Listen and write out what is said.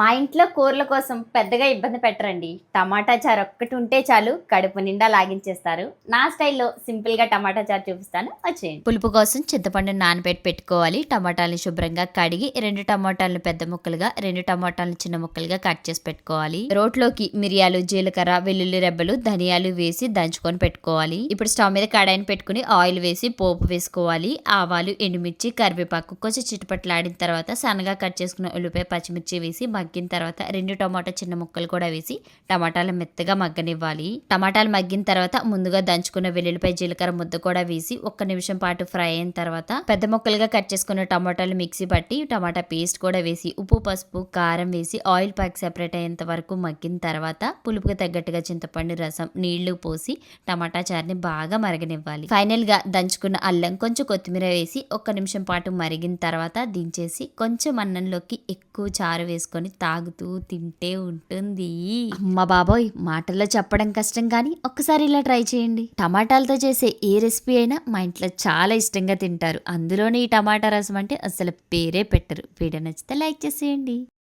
మా ఇంట్లో కూరల కోసం పెద్దగా ఇబ్బంది పెట్టరండి. టమాటా చారు ఒక్కటి ఉంటే చాలు కడుపు నిండా లాగించేస్తారు. నా స్టైల్లో సింపుల్గా టమాటా చారు చూపిస్తాను. వచ్చేయండి. పులుపు కోసం చింతపండు నానబెట్టి పెట్టుకోవాలి. టమాటాలను శుభ్రంగా కడిగి రెండు టమాటాలను పెద్ద ముక్కలుగా రెండు టమాటాలను చిన్న ముక్కలుగా కట్ చేసి పెట్టుకోవాలి. రోట్లోకి మిరియాలు జీలకర్ర వెల్లుల్లి రెబ్బలు ధనియాలు వేసి దంచుకొని పెట్టుకోవాలి. ఇప్పుడు స్టవ్ మీద కడాయిని పెట్టుకుని ఆయిల్ వేసి పోపు వేసుకోవాలి. ఆవాలు ఎండుమిర్చి కరివేపాకు కొంచెం చిటపట్లాడిన తర్వాత సన్నగా కట్ చేసుకున్న ఉల్లిపాయ పచ్చిమిర్చి వేసి మగ్గిన తర్వాత రెండు టమాటా చిన్న ముక్కలు కూడా వేసి టమాటాలు మెత్తగా మగ్గనివ్వాలి. టమాటాలు మగ్గిన తర్వాత ముందుగా దంచుకున్న వెల్లుల్లిపై జీలకర్ర ముద్ద కూడా వేసి ఒక్క నిమిషం పాటు ఫ్రై అయిన తర్వాత పెద్ద ముక్కలుగా కట్ చేసుకున్న టమాటాలు మిక్సీ పట్టి టమాటా పేస్ట్ కూడా వేసి ఉప్పు పసుపు కారం వేసి ఆయిల్ ప్యాక్ సెపరేట్ అయ్యేంత వరకు మగ్గిన తర్వాత పులుపుకి తగ్గట్టుగా చింతపండు రసం నీళ్ళు పోసి టమాటా చారుని బాగా మరగనివ్వాలి. ఫైనల్గా దంచుకున్న అల్లం కొంచెం కొత్తిమీర వేసి ఒక్క నిమిషం పాటు మరిగిన తర్వాత దించేసి కొంచెం అన్నంలోకి ఎక్కువ చారు వేసుకొని తాగుతూ తింటే ఉంటుంది. అమ్మ బాబోయ్ మాటల్లో చెప్పడం కష్టం కానీ ఒక్కసారి ఇలా ట్రై చేయండి. టమాటాలతో చేసే ఏ రెసిపీ అయినా మా ఇంట్లో చాలా ఇష్టంగా తింటారు. అందులోనే ఈ టమాటా రసం అంటే అసలు పేరే పెట్టరు. వీడియో నచ్చితే లైక్ చేసేయండి.